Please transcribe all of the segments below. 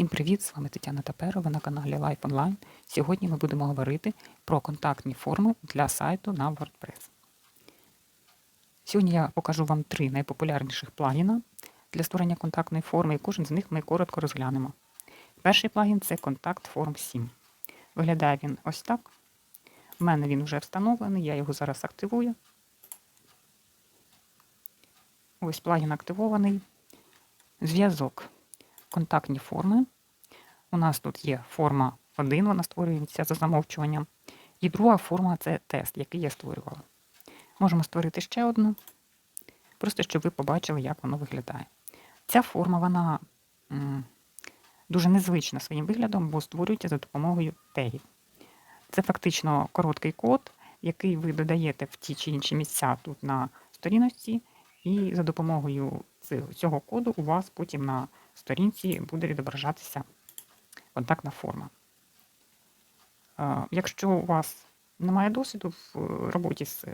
Всім привіт! З вами Тетяна Таперова на каналі Life Online. Сьогодні ми будемо говорити про контактні форми для сайту на WordPress. Сьогодні я покажу вам три найпопулярніших плагіна для створення контактної форми, і кожен з них ми коротко розглянемо. Перший плагін це Contact Form 7. Виглядає він ось так. У мене він вже встановлений, я його зараз активую. Ось плагін активований. Зв'язок контактні форми. У нас тут є форма 1, вона створюється за замовчуванням. І друга форма це тест, який я створювала. Можемо створити ще одну, просто щоб ви побачили, як воно виглядає. Ця форма вона дуже незвична своїм виглядом, бо створюється за допомогою тегів. Це фактично короткий код, який ви додаєте в ті чи інші місця тут на сторіночці, і за допомогою цього коду у вас потім на сторінці буде відображатися контактна форма. Якщо у вас немає досвіду в роботі з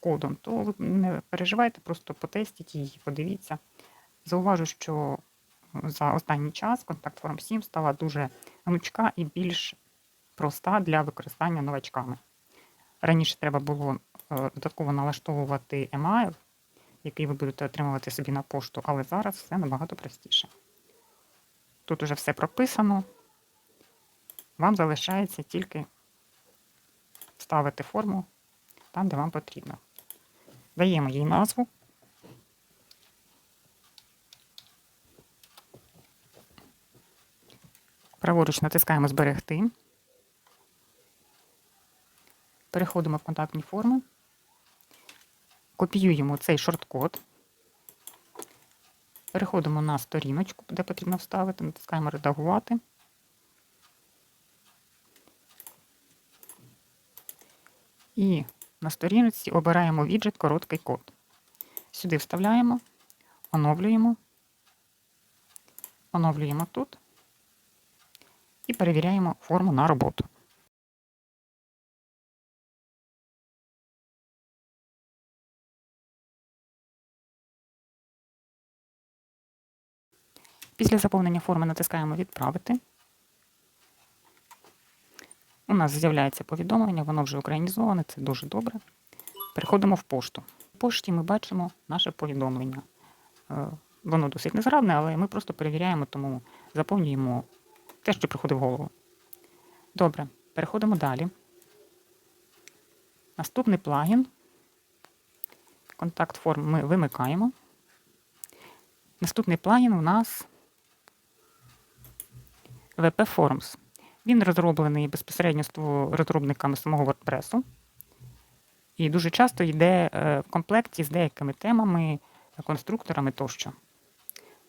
кодом, то ви не переживайте, просто потестіть її, подивіться. Зауважу, що за останній час контакт Form 7 стала дуже гнучка і більш проста для використання новачками. Раніше треба було е, додатково налаштовувати емайл, який ви будете отримувати собі на пошту, але зараз все набагато простіше. Тут уже все прописано. Вам залишається тільки ставити форму там, де вам потрібно. Даємо їй назву. Праворуч натискаємо Зберегти. Переходимо в контактні форми, копіюємо цей шорткод. Переходимо на сторіночку, де потрібно вставити, натискаємо Редагувати. І на сторінці обираємо віджит Короткий код. Сюди вставляємо, оновлюємо, оновлюємо тут і перевіряємо форму на роботу. Після заповнення форми натискаємо Відправити. У нас з'являється повідомлення, воно вже українізоване, це дуже добре. Переходимо в пошту. В пошті ми бачимо наше повідомлення. Е, воно досить незграбне, але ми просто перевіряємо, тому заповнюємо те, що приходить в голову. Добре, переходимо далі. Наступний плагін. Контакт форм ми вимикаємо. Наступний плагін у нас WP Forms. Він розроблений безпосередньо розробниками самого WordPress. І дуже часто йде е, в комплекті з деякими темами, конструкторами тощо.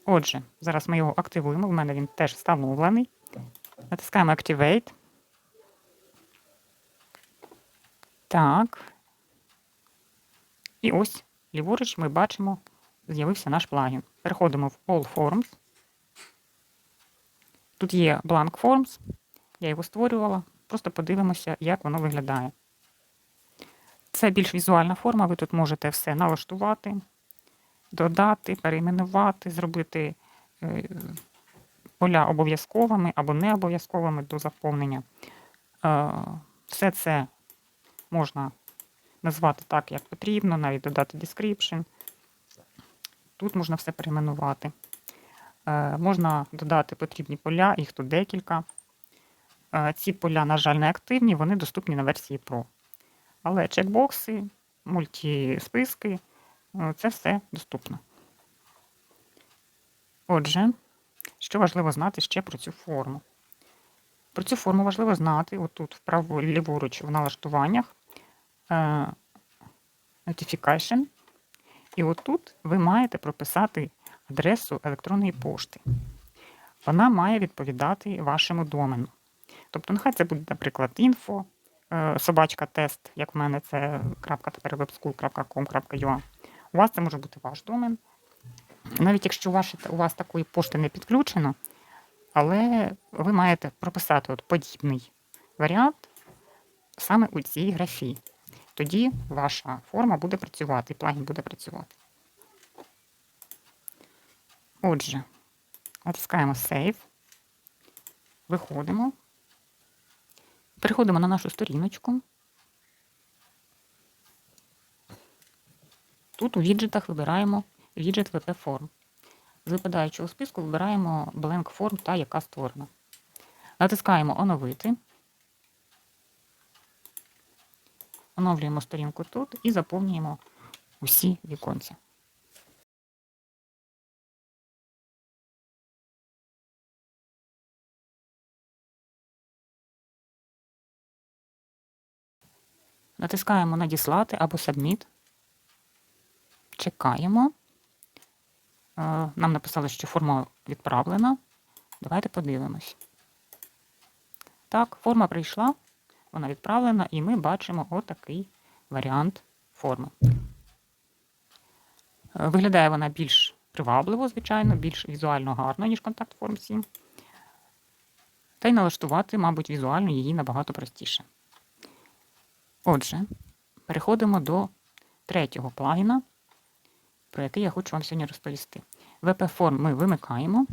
Отже, зараз ми його активуємо. У мене він теж встановлений. Натискаємо Activate. Так. І ось ліворуч ми бачимо, з'явився наш плагін. Переходимо в All Forms. Тут є Blank Forms, я його створювала. Просто подивимося, як воно виглядає. Це більш візуальна форма, ви тут можете все налаштувати, додати, перейменувати, зробити е, поля обов'язковими або не обов'язковими до заповнення. Е, все це можна назвати так, як потрібно, навіть додати description. Тут можна все перейменувати. Е, можна додати потрібні поля, їх тут декілька. Е, ці поля, на жаль, не активні, вони доступні на версії Pro. Але чекбокси, мультисписки е, це все доступно. Отже, що важливо знати ще про цю форму. Про цю форму важливо знати, отут вправо ліворуч в налаштуваннях Notification. І отут ви маєте прописати адресу електронної пошти. Вона має відповідати вашому домену. Тобто, нехай це буде, наприклад, інфо, е, собачка тест, як в мене це .webschool.com.ua. У вас це може бути ваш домен. Навіть якщо у вас, такої пошти не підключено, але ви маєте прописати от подібний варіант саме у цій графі. Тоді ваша форма буде працювати, плагін буде працювати. Отже, натискаємо Save. Виходимо. Переходимо на нашу сторіночку. Тут у віджитах вибираємо віджит VP Form. З випадаючого списку вибираємо Blank Form та яка створена. Натискаємо Оновити. Оновлюємо сторінку тут і заповнюємо усі віконця. Натискаємо Надіслати або Submit. Чекаємо. Е, Нам написали, що форма відправлена. Давайте подивимось. Так, форма прийшла, вона відправлена, і ми бачимо отакий варіант форми. Е, Виглядає вона більш привабливо, звичайно, більш візуально гарно, ніж контакт форм 7. Та й налаштувати, мабуть, візуально її набагато простіше. Отже, переходимо до третього плагіна, про який я хочу вам сьогодні розповісти. VP-форм ми вимикаємо.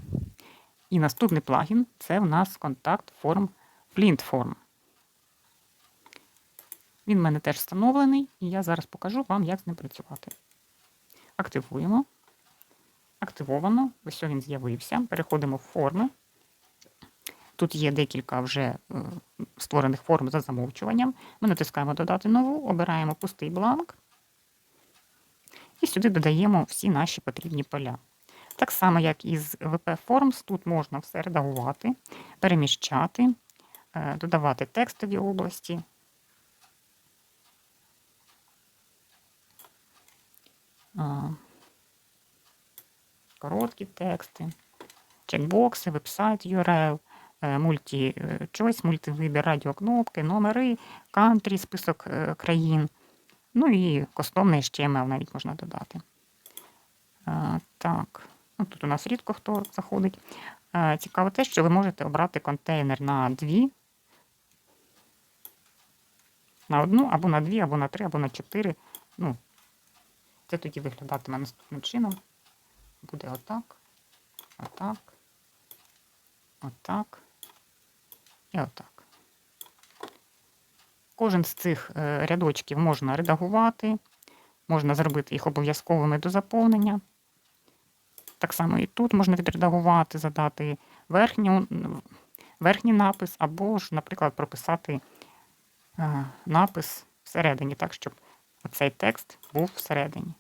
І наступний плагін це в нас контакт форм Flintform. Він в мене теж встановлений, і я зараз покажу вам, як з ним працювати. Активуємо. Активовано. Ось він з'явився. Переходимо в форми. Тут є декілька вже е, створених форм за замовчуванням. Ми натискаємо Додати нову, обираємо пустий бланк. І сюди додаємо всі наші потрібні поля. Так само, як і з VP Forms, тут можна все редагувати, переміщати, е, додавати текстові області. Короткі тексти, чекбокси, веб-сайт URL, мульті-чойс, мультивибір, радіокнопки, номери, кантрі, список е, країн. Ну і коштовний HTML навіть можна додати. Так, ну, тут у нас рідко хто заходить. Цікаво те, що ви можете обрати контейнер на дві, на одну, або на дві, або на три, або на чотири. Ну, це тоді виглядатиме наступним чином. Буде отак, отак, отак отак. Кожен з цих е, рядочків можна редагувати, можна зробити їх обов'язковими до заповнення. Так само і тут можна відредагувати, задати верхню, верхній напис, або ж, наприклад, прописати е, напис всередині, так, щоб оцей текст був всередині.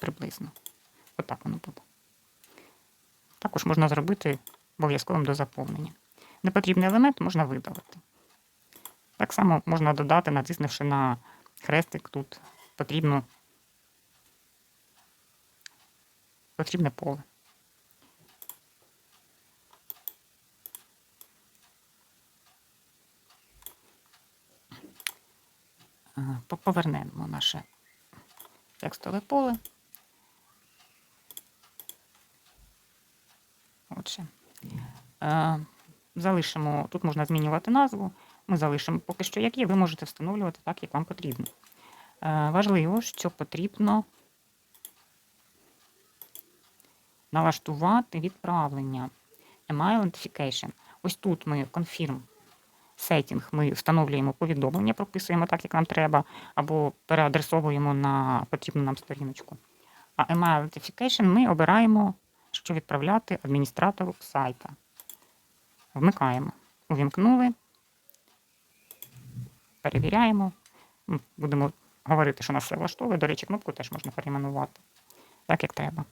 Приблизно. Отак воно буде. Також можна зробити обов'язковим до заповнення. Непотрібний елемент можна видалити. Так само можна додати, натиснувши на хрестик, тут потрібно потрібне поле. Е, Повернемо наше текстове поле. Отже, е, залишимо, тут можна змінювати назву, ми залишимо поки що, як є, ви можете встановлювати так, як вам потрібно. Е, важливо, що потрібно налаштувати відправлення Email Identification. Ось тут ми Confirm Setting, ми встановлюємо повідомлення, прописуємо так, як нам треба, або переадресовуємо на потрібну нам сторіночку. А Email Identification ми обираємо, що відправляти адміністратору сайта. Вмикаємо. Увімкнули. Перевіряємо. Будемо говорити, що нас все влаштовує. До речі, кнопку теж можна перейменувати. Так, як треба.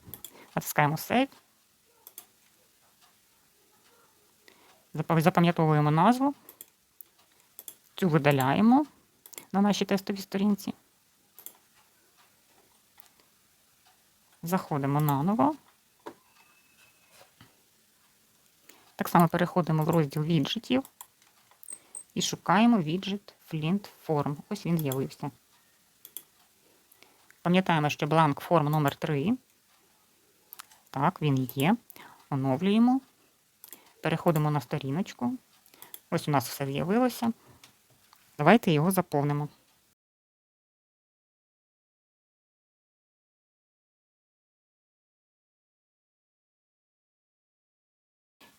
Натискаємо Save. Запам'ятовуємо назву. Цю видаляємо на нашій тестовій сторінці. Заходимо наново. Само переходимо в розділ віджитів і шукаємо віджит Flint Form. Ось він з'явився. Пам'ятаємо, що бланк форм номер 3 Так, він є. Оновлюємо. Переходимо на сторіночку. Ось у нас все з'явилося. Давайте його заповнимо.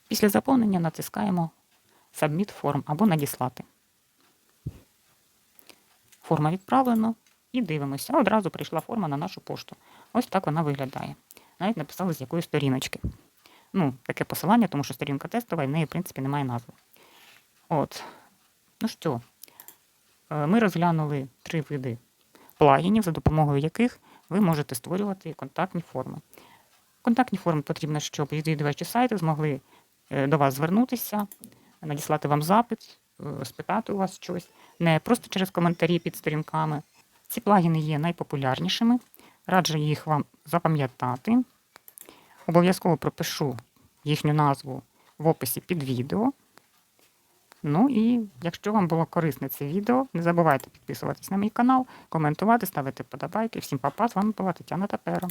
Після заповнення натискаємо Submit Form або Надіслати. Форма відправлена і дивимося. Одразу прийшла форма на нашу пошту. Ось так вона виглядає. Навіть написали, з якої сторіночки. Ну, таке посилання, тому що сторінка тестова і в неї, в принципі, немає назви. От. Ну що, е, ми розглянули три види плагінів, за допомогою яких ви можете створювати контактні форми. Контактні форми потрібно, щоб відвідувачі сайту змогли до вас звернутися, надіслати вам запит, е, спитати у вас щось, не просто через коментарі під сторінками. Ці плагіни є найпопулярнішими. Раджу їх вам запам'ятати. Обов'язково пропишу їхню назву в описі під відео. Ну і якщо вам було корисне це відео, не забувайте підписуватись на мій канал, коментувати, ставити подобайки. Всім па-па, з вами була Тетяна Тапера.